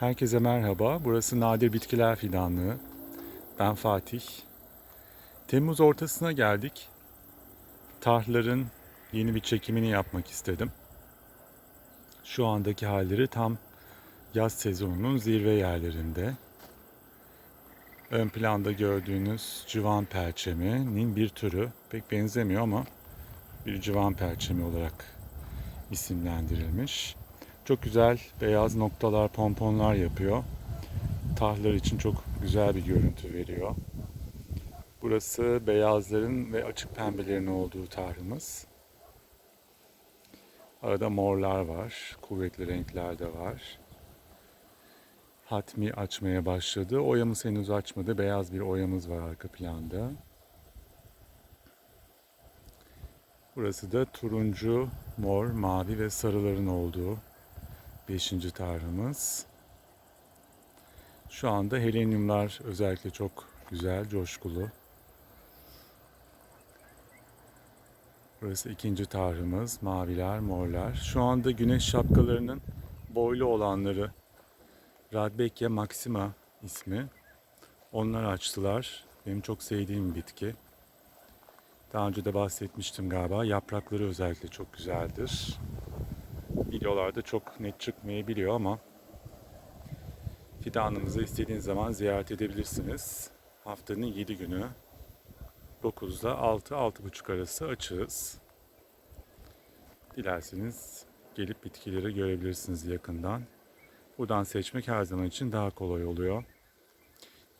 Herkese merhaba. Burası Nadir Bitkiler Fidanlığı. Ben Fatih. Temmuz ortasına geldik. Tahların yeni bir çekimini yapmak istedim. Şu andaki halleri tam yaz sezonunun zirve yerlerinde. Ön planda gördüğünüz civan perçeminin bir türü. Pek benzemiyor ama bir civan perçemi olarak isimlendirilmiş. Çok güzel beyaz noktalar, pomponlar yapıyor. Tahlar için çok güzel bir görüntü veriyor. Burası beyazların ve açık pembelerin olduğu tahrımız. Arada morlar var, kuvvetli renkler de var. Hatmi açmaya başladı. Oyamız henüz açmadı. Beyaz bir oyamız var arka planda. Burası da turuncu, mor, mavi ve sarıların olduğu Beşinci tarhımız. Şu anda helenyumlar özellikle çok güzel, coşkulu. Burası ikinci tarhımız. Maviler, morlar. Şu anda güneş şapkalarının boylu olanları Radbeckia maxima ismi. Onlar açtılar. Benim çok sevdiğim bitki. Daha önce de bahsetmiştim galiba. Yaprakları özellikle çok güzeldir videolarda çok net çıkmayabiliyor ama fidanımızı istediğiniz zaman ziyaret edebilirsiniz. Haftanın 7 günü 9'da 6-6.30 arası açığız. Dilerseniz gelip bitkileri görebilirsiniz yakından. Buradan seçmek her zaman için daha kolay oluyor.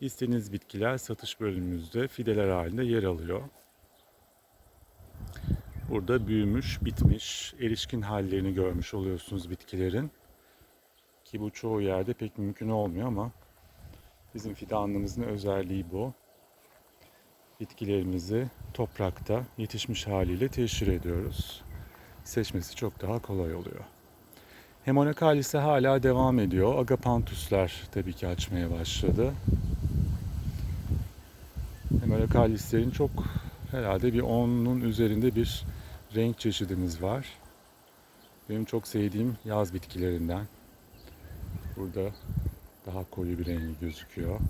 İstediğiniz bitkiler satış bölümümüzde fideler halinde yer alıyor. Burada büyümüş, bitmiş, erişkin hallerini görmüş oluyorsunuz bitkilerin. Ki bu çoğu yerde pek mümkün olmuyor ama bizim fidanlığımızın özelliği bu. Bitkilerimizi toprakta yetişmiş haliyle teşhir ediyoruz. Seçmesi çok daha kolay oluyor. Hemonakalis hala devam ediyor. Agapanthuslar tabii ki açmaya başladı. Hemonakalislerin çok herhalde bir 10'un üzerinde bir renk çeşidimiz var. Benim çok sevdiğim yaz bitkilerinden. Burada daha koyu bir rengi gözüküyor.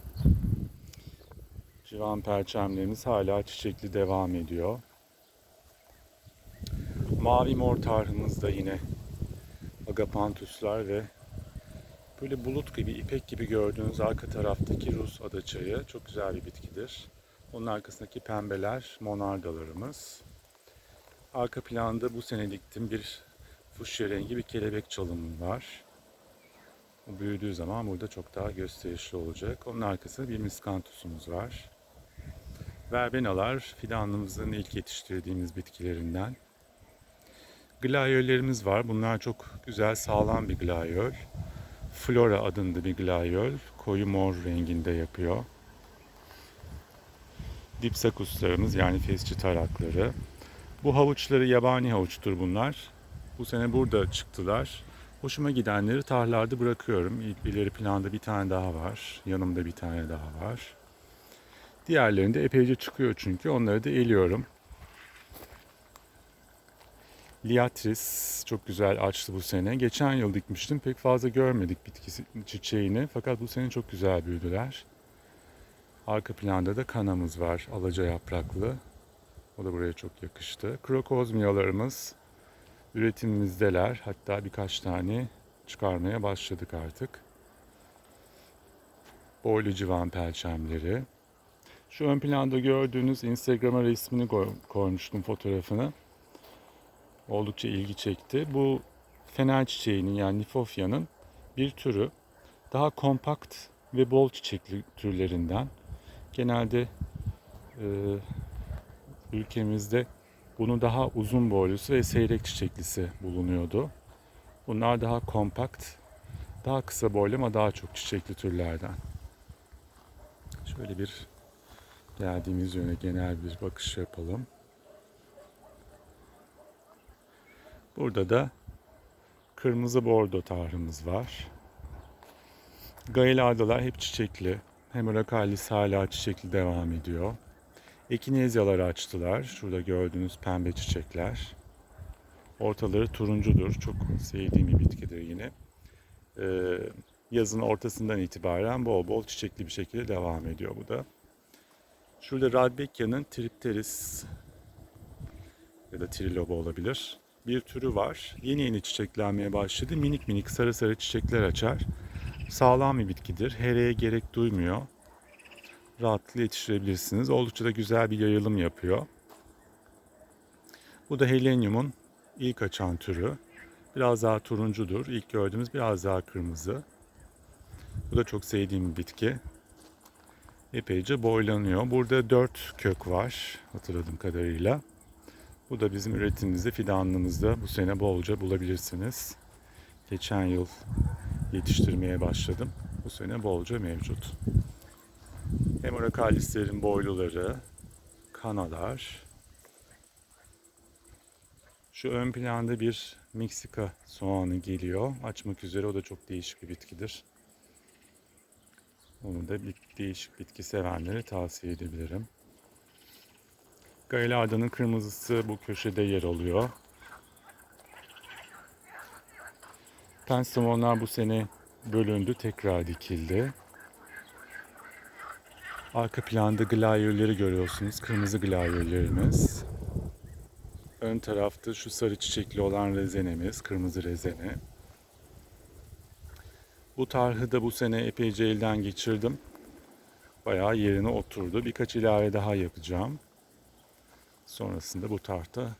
Civan perçemlerimiz hala çiçekli devam ediyor. Mavi mor tarhımız da yine agapanthuslar ve böyle bulut gibi, ipek gibi gördüğünüz arka taraftaki Rus adaçayı çok güzel bir bitkidir. Onun arkasındaki pembeler monardalarımız. Arka planda bu sene diktim bir fuşya rengi bir kelebek çalımım var. O büyüdüğü zaman burada çok daha gösterişli olacak. Onun arkasında bir miskantusumuz var. Verbenalar fidanlığımızın ilk yetiştirdiğimiz bitkilerinden. Glayollerimiz var. Bunlar çok güzel sağlam bir glayol. Flora adında bir glayol. Koyu mor renginde yapıyor. Dipsakuslarımız yani fesçi tarakları. Bu havuçları yabani havuçtur bunlar. Bu sene burada çıktılar. Hoşuma gidenleri tarlarda bırakıyorum. İleri planda bir tane daha var. Yanımda bir tane daha var. Diğerlerinde epeyce çıkıyor çünkü. Onları da eliyorum. Liatris çok güzel açtı bu sene. Geçen yıl dikmiştim. Pek fazla görmedik bitkisi çiçeğini. Fakat bu sene çok güzel büyüdüler. Arka planda da kanamız var. Alaca yapraklı. O da buraya çok yakıştı. Krokozmiyalarımız üretimimizdeler. Hatta birkaç tane çıkarmaya başladık artık. Boylu civan perçemleri. Şu ön planda gördüğünüz Instagram'a resmini koymuştum fotoğrafını. Oldukça ilgi çekti. Bu fener çiçeğinin yani nifofyanın bir türü. Daha kompakt ve bol çiçekli türlerinden. Genelde e, ülkemizde bunu daha uzun boylusu ve seyrek çiçeklisi bulunuyordu. Bunlar daha kompakt, daha kısa boylu ama daha çok çiçekli türlerden. Şöyle bir geldiğimiz yöne genel bir bakış yapalım. Burada da kırmızı bordo tahrımız var. Gayelardalar hep çiçekli. Hemorakalis hala çiçekli devam ediyor. Ekinezyaları açtılar. Şurada gördüğünüz pembe çiçekler. Ortaları turuncudur. Çok sevdiğim bir bitkidir yine. Ee, yazın ortasından itibaren bol bol çiçekli bir şekilde devam ediyor bu da. Şurada Radbekia'nın Tripteris ya da Triloba olabilir. Bir türü var. Yeni yeni çiçeklenmeye başladı. Minik minik sarı sarı çiçekler açar. Sağlam bir bitkidir. Hereye gerek duymuyor. Rahatlıkla yetiştirebilirsiniz. Oldukça da güzel bir yayılım yapıyor. Bu da Helenium'un ilk açan türü. Biraz daha turuncudur. İlk gördüğümüz biraz daha kırmızı. Bu da çok sevdiğim bir bitki. Epeyce boylanıyor. Burada dört kök var hatırladığım kadarıyla. Bu da bizim üretimimizde, fidanlığımızda bu sene bolca bulabilirsiniz. Geçen yıl yetiştirmeye başladım. Bu sene bolca mevcut. Hemorakalislerin boyluları, kanalar. Şu ön planda bir Meksika soğanı geliyor. Açmak üzere o da çok değişik bir bitkidir. Onu da bir değişik bitki sevenlere tavsiye edebilirim. Gaillarda'nın kırmızısı bu köşede yer alıyor. Pensimonlar bu sene bölündü, tekrar dikildi. Arka planda glayolleri görüyorsunuz. Kırmızı glayollerimiz. Ön tarafta şu sarı çiçekli olan rezenemiz, kırmızı rezene. Bu tarhı da bu sene epeyce elden geçirdim. Bayağı yerine oturdu. Birkaç ilave daha yapacağım. Sonrasında bu tahta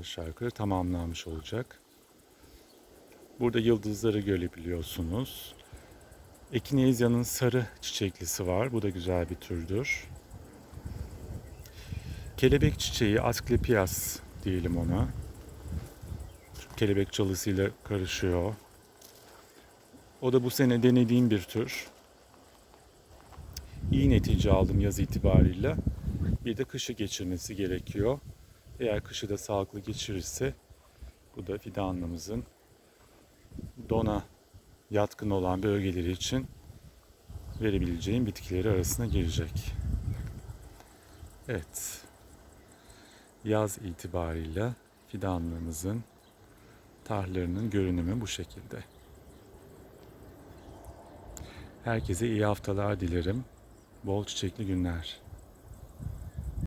aşağı yukarı tamamlanmış olacak. Burada yıldızları görebiliyorsunuz. Ekinezya'nın sarı çiçeklisi var. Bu da güzel bir türdür. Kelebek çiçeği Asklepias diyelim ona. Kelebek çalısıyla karışıyor. O da bu sene denediğim bir tür. İyi netice aldım yaz itibariyle. Bir de kışı geçirmesi gerekiyor. Eğer kışı da sağlıklı geçirirse bu da fidanlığımızın dona yatkın olan bölgeleri için verebileceğim bitkileri arasına girecek. Evet. Yaz itibariyle fidanlığımızın tarhlarının görünümü bu şekilde. Herkese iyi haftalar dilerim. Bol çiçekli günler.